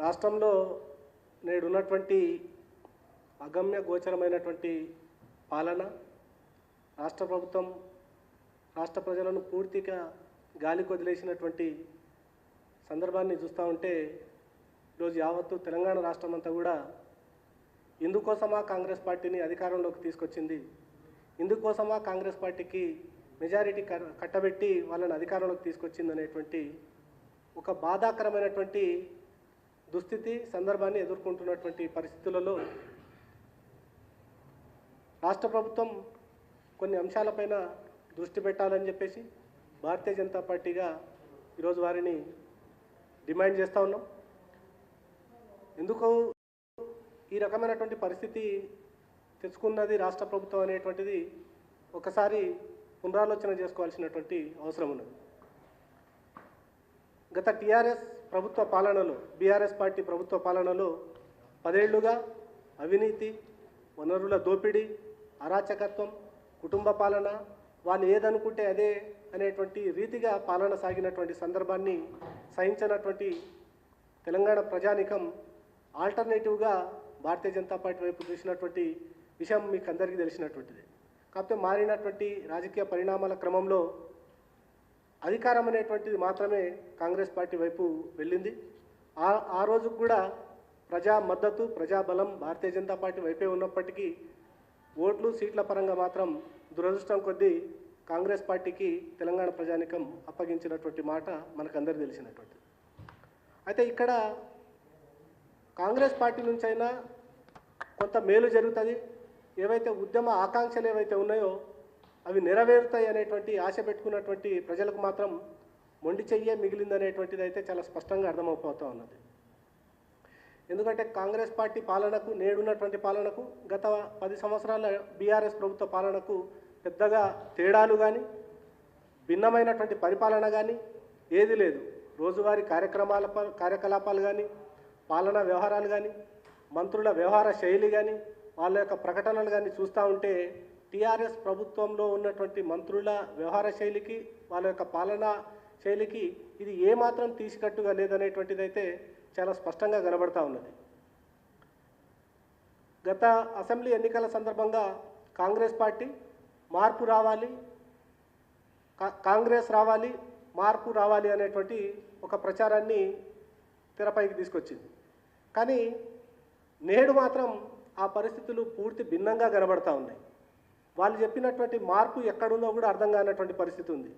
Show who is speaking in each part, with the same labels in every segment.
Speaker 1: రాష్ట్రంలో నేడున్నటువంటి అగమ్య గోచరమైనటువంటి పాలన రాష్ట్ర ప్రభుత్వం రాష్ట్ర ప్రజలను పూర్తిగా గాలికి వదిలేసినటువంటి సందర్భాన్ని చూస్తూ ఉంటే ఈరోజు యావత్తు తెలంగాణ రాష్ట్రం అంతా కూడా ఇందుకోసమా కాంగ్రెస్ పార్టీని అధికారంలోకి తీసుకొచ్చింది? ఇందుకోసమా కాంగ్రెస్ పార్టీకి మెజారిటీ క- కట్టబెట్టి వాళ్ళని అధికారంలోకి తీసుకొచ్చింది అనేటువంటి ఒక బాధాకరమైనటువంటి దుస్థితి సందర్భాన్ని ఎదుర్కొంటున్నటువంటి పరిస్థితులలో రాష్ట్ర ప్రభుత్వం కొన్ని అంశాలపైన దృష్టి పెట్టాలని చెప్పేసి భారతీయ జనతా పార్టీగా ఈరోజు వారిని డిమాండ్ చేస్తూ ఉన్నాం. ఎందుకు ఈ రకమైనటువంటి పరిస్థితి తెచ్చుకున్నది రాష్ట్ర ప్రభుత్వం అనేటువంటిది ఒకసారి పునరాలోచన చేసుకోవాల్సినటువంటి అవసరం ఉన్నది. గత టీఆర్ఎస్ ప్రభుత్వ పాలనలో బీఆర్ఎస్ పార్టీ ప్రభుత్వ పాలనలో పదేళ్ళుగా అవినీతి వనరుల దోపిడీ అరాచకత్వం కుటుంబ పాలన వాళ్ళు ఏదనుకుంటే అదే అనేటువంటి రీతిగా పాలన సాగినటువంటి సందర్భాన్ని సహించినటువంటి తెలంగాణ ప్రజానికం ఆల్టర్నేటివ్గా భారతీయ జనతా పార్టీ వైపు చూసినటువంటి విషయం మీకు అందరికీ తెలిసినటువంటిది. కాకపోతే మారినటువంటి రాజకీయ పరిణామాల క్రమంలో అధికారం అనేటువంటిది మాత్రమే కాంగ్రెస్ పార్టీ వైపు వెళ్ళింది. ఆ ఆ రోజు కూడా ప్రజా మద్దతు ప్రజాబలం భారతీయ జనతా పార్టీ వైపే ఉన్నప్పటికీ ఓట్లు సీట్ల పరంగా మాత్రం దురదృష్టం కొద్దీ కాంగ్రెస్ పార్టీకి తెలంగాణ ప్రజానికం అప్పగించినటువంటి మాట మనకందరూ తెలిసినటువంటిది అయితే ఇక్కడ కాంగ్రెస్ పార్టీ నుంచైనా కొంత మేలు జరుగుతుంది. ఏవైతే ఉద్యమ ఆకాంక్షలు ఏవైతే ఉన్నాయో అవి నెరవేరుతాయి అనేటువంటి ఆశ పెట్టుకున్నటువంటి ప్రజలకు మాత్రం మొండి చెయ్యే మిగిలిందనేటువంటిది అయితే చాలా స్పష్టంగా అర్థమైపోతూ ఉన్నది. ఎందుకంటే కాంగ్రెస్ పార్టీ పాలనకు నేడున్నటువంటి పాలనకు గత పది సంవత్సరాల బీఆర్ఎస్ ప్రభుత్వ పాలనకు పెద్దగా తేడాలు కానీ భిన్నమైనటువంటి పరిపాలన కానీ ఏది లేదు. రోజువారీ కార్యక్రమాల ప- కార్యకలాపాలు కానీ పాలనా వ్యవహారాలు కానీ మంత్రుల వ్యవహార శైలి కానీ వాళ్ళ యొక్క ప్రకటనలు కానీ చూస్తూ ఉంటే టీఆర్ఎస్ ప్రభుత్వంలో ఉన్నటువంటి మంత్రుల వ్యవహార శైలికి వాళ్ళ యొక్క పాలనా శైలికి ఇది ఏమాత్రం తీసికట్టుగా లేదనేటువంటిది అయితే చాలా స్పష్టంగా కనబడతా ఉన్నది. గత అసెంబ్లీ ఎన్నికల సందర్భంగా కాంగ్రెస్ పార్టీ మార్పు రావాలి కా- కాంగ్రెస్ రావాలి మార్పు రావాలి అనేటువంటి ఒక ప్రచారాన్ని తెరపైకి తీసుకొచ్చింది. కానీ నేడు మాత్రం ఆ పరిస్థితులు పూర్తి భిన్నంగా కనబడతా ఉన్నాయి. వాళ్ళు చెప్పినటువంటి మార్పు ఎక్కడుందో కూడా అర్థం కానటువంటి పరిస్థితి ఉంది.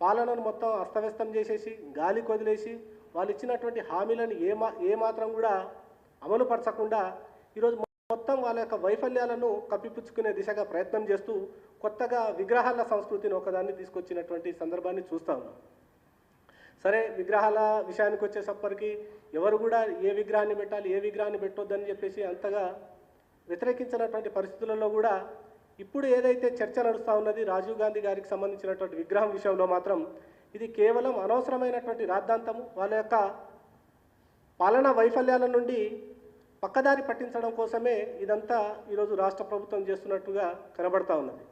Speaker 1: పాలనను మొత్తం అస్తవ్యస్తం చేసేసి గాలి కొదిలేసి వాళ్ళు ఇచ్చినటువంటి హామీలను ఏ మా కూడా అమలుపరచకుండా ఈరోజు మొత్తం వాళ్ళ యొక్క వైఫల్యాలను కప్పిపుచ్చుకునే దిశగా ప్రయత్నం చేస్తూ కొత్తగా విగ్రహాల సంస్కృతిని ఒకదాన్ని తీసుకొచ్చినటువంటి సందర్భాన్ని చూస్తా ఉన్నాం. సరే విగ్రహాల విషయానికి వచ్చేసప్పటికి ఎవరు కూడా ఏ విగ్రహాన్ని పెట్టాలి ఏ విగ్రహాన్ని పెట్టొద్దని చెప్పేసి అంతగా వ్యతిరేకించినటువంటి పరిస్థితులలో కూడా ఇప్పుడు ఏదైతే చర్చ నడుస్తూ ఉన్నది రాజీవ్ గాంధీ గారికి సంబంధించినటువంటి విగ్రహం విషయంలో మాత్రం ఇది కేవలం అనవసరమైనటువంటి రాద్ధాంతము. వాళ్ళ యొక్క పాలనా వైఫల్యాల నుండి పక్కదారి పట్టించడం కోసమే ఇదంతా ఈరోజు రాష్ట్ర ప్రభుత్వం చేస్తున్నట్టుగా కనబడతా ఉన్నది.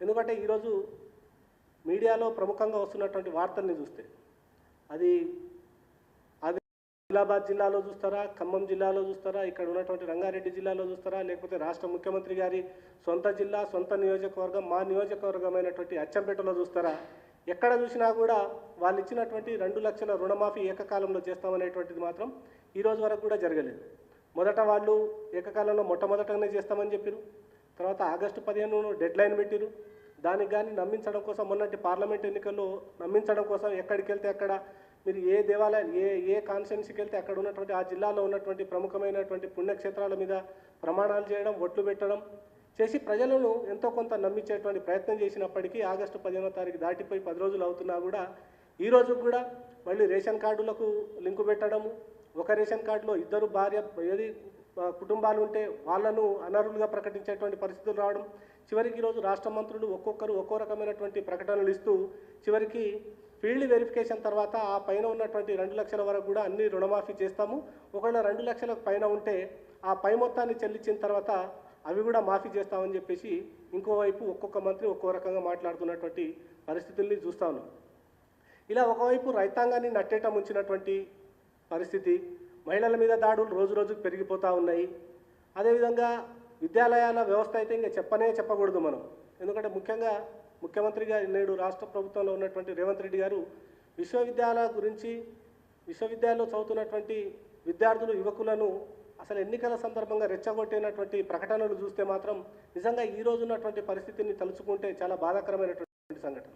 Speaker 1: ఎందుకంటే ఈరోజు మీడియాలో ప్రముఖంగా వస్తున్నటువంటి వార్తల్ని చూస్తే అది అది ఆదిలాబాద్ జిల్లాలో చూస్తారా ఖమ్మం జిల్లాలో చూస్తారా ఇక్కడ ఉన్నటువంటి రంగారెడ్డి జిల్లాలో చూస్తారా లేకపోతే రాష్ట్ర ముఖ్యమంత్రి గారి సొంత జిల్లా సొంత నియోజకవర్గం మా నియోజకవర్గమైనటువంటి అచ్చంపేటలో చూస్తారా? ఎక్కడ చూసినా కూడా వాళ్ళు ఇచ్చినటువంటి రెండు లక్షల రుణమాఫీ ఏకకాలంలో చేస్తామనేటువంటిది మాత్రం ఈరోజు వరకు కూడా జరగలేదు. మొదట వాళ్ళు ఏకకాలంలో మొట్టమొదటనే చేస్తామని చెప్పారు తర్వాత ఆగస్టు పదిహేను డెడ్ లైన్ పెట్టిరు దానికి కానీ నమ్మించడం కోసం మొన్నటి పార్లమెంట్ ఎన్నికల్లో నమ్మించడం కోసం ఎక్కడికి వెళ్తే అక్కడ మీరు ఏ దేవాలయం ఏ ఏ కాన్స్టెన్సీకి వెళ్తే అక్కడ ఉన్నటువంటి ఆ జిల్లాలో ఉన్నటువంటి ప్రముఖమైనటువంటి పుణ్యక్షేత్రాల మీద ప్రమాణాలు చేయడం ఒట్లు పెట్టడం చేసి ప్రజలను ఎంతో కొంత నమ్మించేటువంటి ప్రయత్నం చేసినప్పటికీ ఆగస్టు పదిహేనో తారీఖు దాటిపోయి పది రోజులు అవుతున్నా కూడా ఈ కూడా మళ్ళీ రేషన్ కార్డులకు లింకు పెట్టడము ఒక రేషన్ కార్డులో ఇద్దరు భార్య ఏది కుటుంబాలు ఉంటే వాళ్ళను అనర్హులుగా ప్రకటించేటువంటి పరిస్థితులు రావడం చివరికి ఈరోజు రాష్ట్ర మంత్రులు ఒక్కొక్కరు ఒక్కో రకమైనటువంటి ప్రకటనలు ఇస్తూ చివరికి ఫీల్డ్ వెరిఫికేషన్ తర్వాత ఆ పైన ఉన్నటువంటి రెండు లక్షల వరకు కూడా అన్ని రుణమాఫీ చేస్తాము. ఒకవేళ రెండు లక్షలకు పైన ఉంటే ఆ పై మొత్తాన్ని చెల్లించిన తర్వాత అవి కూడా మాఫీ చేస్తామని చెప్పేసి ఇంకోవైపు ఒక్కొక్క మంత్రి ఒక్కో రకంగా మాట్లాడుతున్నటువంటి పరిస్థితుల్ని చూస్తా ఉన్నాం ఇలా ఒకవైపు రైతాంగాన్ని నట్టేట ముంచినటువంటి పరిస్థితి మహిళల మీద దాడులు రోజు రోజుకు పెరిగిపోతూ ఉన్నాయి. అదేవిధంగా విద్యాలయాల వ్యవస్థ అయితే ఇంకా చెప్పనే చెప్పకూడదు మనం. ఎందుకంటే ముఖ్యంగా ముఖ్యమంత్రిగా నేడు రాష్ట్ర ప్రభుత్వంలో ఉన్నటువంటి రేవంత్ రెడ్డి గారు విశ్వవిద్యాలయాల గురించి విశ్వవిద్యాలయంలో చదువుతున్నటువంటి విద్యార్థులు యువకులను అసలు ఎన్నికల సందర్భంగా రెచ్చగొట్టినటువంటి ప్రకటనలు చూస్తే మాత్రం నిజంగా ఈ రోజు ఉన్నటువంటి పరిస్థితిని తలుచుకుంటే చాలా బాధాకరమైనటువంటి సంఘటన.